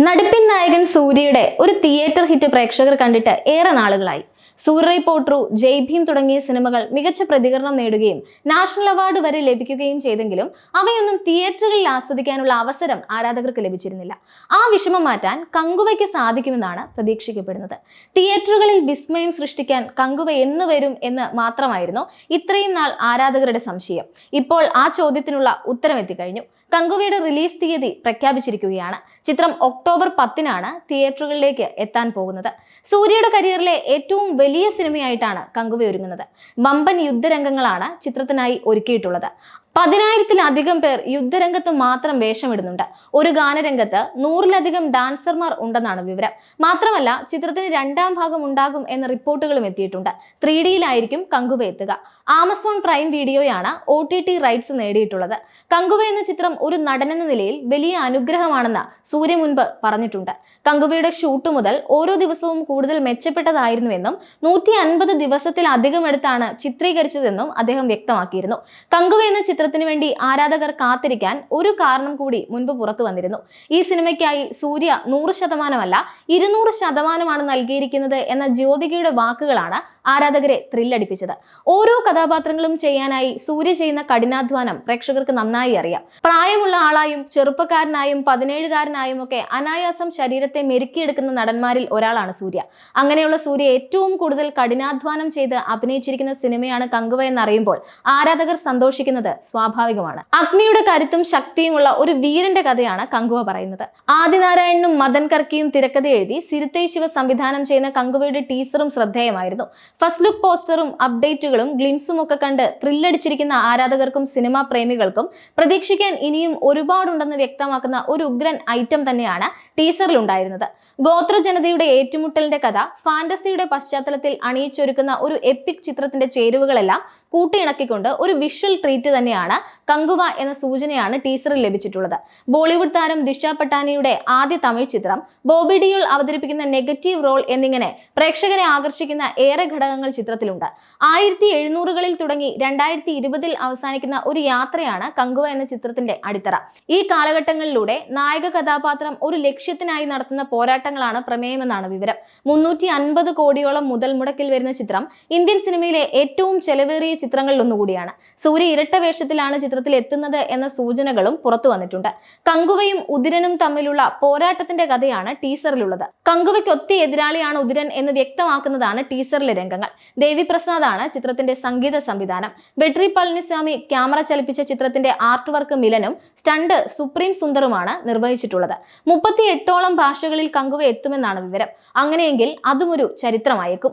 നടിപ്പിൻ നായകൻ സൂര്യയുടെ ഒരു തിയേറ്റർ ഹിറ്റ് പ്രേക്ഷകർ കണ്ടിട്ട് ഏറെ നാളുകളായി. സൂര്യ പോട്രു ജയ് ഭീം തുടങ്ങിയ സിനിമകൾ മികച്ച പ്രതികരണം നേടുകയും നാഷണൽ അവാർഡ് വരെ ലഭിക്കുകയും ചെയ്തെങ്കിലും അവയൊന്നും തിയേറ്ററുകളിൽ ആസ്വദിക്കാനുള്ള അവസരം ആരാധകർക്ക് ലഭിച്ചിരുന്നില്ല. ആ വിഷമം മാറ്റാൻ കങ്കുവയ്ക്ക് സാധിക്കുമെന്നാണ് പ്രതീക്ഷിക്കപ്പെടുന്നത്. തിയേറ്ററുകളിൽ വിസ്മയം സൃഷ്ടിക്കാൻ കങ്കുവ എന്ന് വരും എന്ന് മാത്രമായിരുന്നു ഇത്രയും നാൾ ആരാധകരുടെ സംശയം. ഇപ്പോൾ ആ ചോദ്യത്തിനുള്ള ഉത്തരം എത്തിക്കഴിഞ്ഞു. കങ്കുവയുടെ റിലീസ് തീയതി പ്രഖ്യാപിച്ചിരിക്കുകയാണ്. ചിത്രം ഒക്ടോബർ പത്തിനാണ് തിയേറ്ററുകളിലേക്ക് എത്താൻ പോകുന്നത്. സൂര്യയുടെ കരിയറിലെ ഏറ്റവും വലിയ സിനിമയായിട്ടാണ് കങ്കുവ ഒരുങ്ങുന്നത്. വമ്പൻ യുദ്ധരംഗങ്ങളാണ് ചിത്രത്തിനായി ഒരുക്കിയിട്ടുള്ളത്. പതിനായിരത്തിലധികം പേർ യുദ്ധരംഗത്ത് മാത്രം വേഷമിടുന്നുണ്ട്. ഒരു ഗാനരംഗത്ത് നൂറിലധികം ഡാൻസർമാർ ഉണ്ടെന്നാണ് വിവരം. മാത്രമല്ല ചിത്രത്തിന് രണ്ടാം ഭാഗം ഉണ്ടാകും എന്ന റിപ്പോർട്ടുകളും എത്തിയിട്ടുണ്ട്. ത്രീ ഡിയിലായിരിക്കും കങ്കുവ എത്തുക. ആമസോൺ പ്രൈം വീഡിയോയാണ് ഒ ടി ടി റൈറ്റ്സ് നേടിയിട്ടുള്ളത്. കങ്കുവ എന്ന ചിത്രം ഒരു നടനെന്ന നിലയിൽ വലിയ അനുഗ്രഹമാണെന്ന് സൂര്യ മുൻപ് പറഞ്ഞിട്ടുണ്ട്. കങ്കുവയുടെ ഷൂട്ട് മുതൽ ഓരോ ദിവസവും കൂടുതൽ മെച്ചപ്പെട്ടതായിരുന്നുവെന്നും നൂറ്റി അൻപത് ദിവസത്തിലധികം എടുത്താണ് ചിത്രീകരിച്ചതെന്നും അദ്ദേഹം വ്യക്തമാക്കിയിരുന്നു. കങ്കുവ എന്ന ചിത്രത്തിന് വേണ്ടി ആരാധകർ കാത്തിരിക്കാൻ ഒരു കാരണം കൂടി മുൻപ് പുറത്തു വന്നിരുന്നു. ഈ സിനിമയ്ക്കായി സൂര്യ നൂറ് ശതമാനമല്ല ഇരുന്നൂറ് ശതമാനമാണ് നൽകിയിരിക്കുന്നത് എന്ന ജ്യോതികയുടെ വാക്കുകളാണ് ആരാധകരെ ത്രില്ലടിപ്പിച്ചത്. ഓരോ കഥാപാത്രങ്ങളും ചെയ്യാനായി സൂര്യ ചെയ്യുന്ന കഠിനാധ്വാനം പ്രേക്ഷകർക്ക് നന്നായി അറിയാം. പ്രായമുള്ള ആളായും ചെറുപ്പക്കാരനായും പതിനേഴുകാരനായും ഒക്കെ അനായാസം ശരീരത്തെ മെരുക്കിയെടുക്കുന്ന നടന്മാരിൽ ഒരാളാണ് സൂര്യ. അങ്ങനെയുള്ള സൂര്യ ഏറ്റവും കൂടുതൽ കഠിനാധ്വാനം ചെയ്ത് അഭിനയിച്ചിരിക്കുന്ന സിനിമയാണ് കങ്കുവ എന്നറിയുമ്പോൾ ആരാധകർ സന്തോഷിക്കുന്നത് സ്വാഭാവികമാണ്. അഗ്നിയുടെ കരുത്തും ശക്തിയുമുള്ള ഒരു വീരന്റെ കഥയാണ് കങ്കുവ പറയുന്നത്. ആദിനാരായണനും മദൻ കർക്കിയും തിരക്കഥ എഴുതി സിരുത്തൈ ശിവ സംവിധാനം ചെയ്യുന്ന കങ്കുവയുടെ ടീസറും ശ്രദ്ധേയമായിരുന്നു. ഫസ്റ്റ് ലുക്ക് പോസ്റ്ററും അപ്ഡേറ്റുകളും ഗ്ലിംസും ഒക്കെ കണ്ട് ത്രില്ലടിച്ചിരിക്കുന്ന ആരാധകർക്കും സിനിമാ പ്രേമികൾക്കും പ്രതീക്ഷിക്കാൻ ഇനിയും ഒരുപാടുണ്ടെന്ന് വ്യക്തമാക്കുന്ന ഒരു ഉഗ്രൻ ഐറ്റം തന്നെയാണ് ടീസറിൽ ഉണ്ടായിരുന്നത് ഗോത്ര ജനതയുടെ ഏറ്റുമുട്ടലിന്റെ കഥ ഫാന്റസിയുടെ പശ്ചാത്തലത്തിൽ അണിയിച്ചൊരുക്കുന്ന ഒരു എപ്പിക് ചിത്രത്തിന്റെ ചേരുവകളെല്ലാം കൂട്ടിയിണക്കിക്കൊണ്ട് ഒരു വിഷ്വൽ ട്രീറ്റ് തന്നെയാണ് കങ്കുവ എന്ന സൂചനയാണ് ടീസറിൽ ലഭിച്ചിട്ടുള്ളത്. ബോളിവുഡ് താരം ദിഷ പട്ടാനിയുടെ ആദ്യ തമിഴ് ചിത്രം ബോബി ഡിയോൾ അവതരിപ്പിക്കുന്ന നെഗറ്റീവ് റോൾ എന്നിങ്ങനെ പ്രേക്ഷകരെ ആകർഷിക്കുന്ന ഏറെ ഘടകങ്ങൾ ചിത്രത്തിലുണ്ട്. ആയിരത്തി എഴുന്നൂറുകളിൽ തുടങ്ങി രണ്ടായിരത്തി ഇരുപതിൽ അവസാനിക്കുന്ന ഒരു യാത്രയാണ് കങ്കുവ എന്ന ചിത്രത്തിന്റെ അടിത്തറ. ഈ കാലഘട്ടങ്ങളിലൂടെ നായക കഥാപാത്രം ഒരു ലക്ഷ്യത്തിനായി നടത്തുന്ന പോരാട്ടങ്ങളാണ് പ്രമേയമെന്നാണ് വിവരം. മുന്നൂറ്റി അൻപത് കോടിയോളം മുതൽ മുടക്കിൽ വരുന്ന ചിത്രം ഇന്ത്യൻ സിനിമയിലെ ഏറ്റവും ചെലവേറിയ ചിത്രങ്ങളിൽ ഒന്നുകൂടിയാണ് സൂര്യ ഇരട്ട വേഷത്തിലാണ് ചിത്രത്തിൽ എത്തുന്നത് എന്ന സൂചനകളും പുറത്തു വന്നിട്ടുണ്ട്. കങ്കുവയും ഉദിരനും തമ്മിലുള്ള പോരാട്ടത്തിന്റെ കഥയാണ് ടീസറിലുള്ളത്. കങ്കുവയ്ക്ക് ഒത്തി എതിരാളിയാണ് ഉദിരൻ എന്ന് വ്യക്തമാക്കുന്നതാണ് ടീസറിലെ രംഗങ്ങൾ. ദേവി പ്രസാദ് ആണ് ചിത്രത്തിന്റെ സംഗീത സംവിധാനം. ബെട്രി പളനിസ്വാമി ക്യാമറ ചലിപ്പിച്ച ചിത്രത്തിന്റെ ആർട്ട് വർക്ക് മിലനും സ്റ്റണ്ട് സുപ്രീം സുന്ദറുമാണ് നിർവഹിച്ചിട്ടുള്ളത്. മുപ്പത്തി എട്ടോളം ഭാഷകളിൽ കങ്കുവ എത്തുമെന്നാണ് വിവരം. അങ്ങനെയെങ്കിൽ അതും ഒരു ചരിത്രമായേക്കും.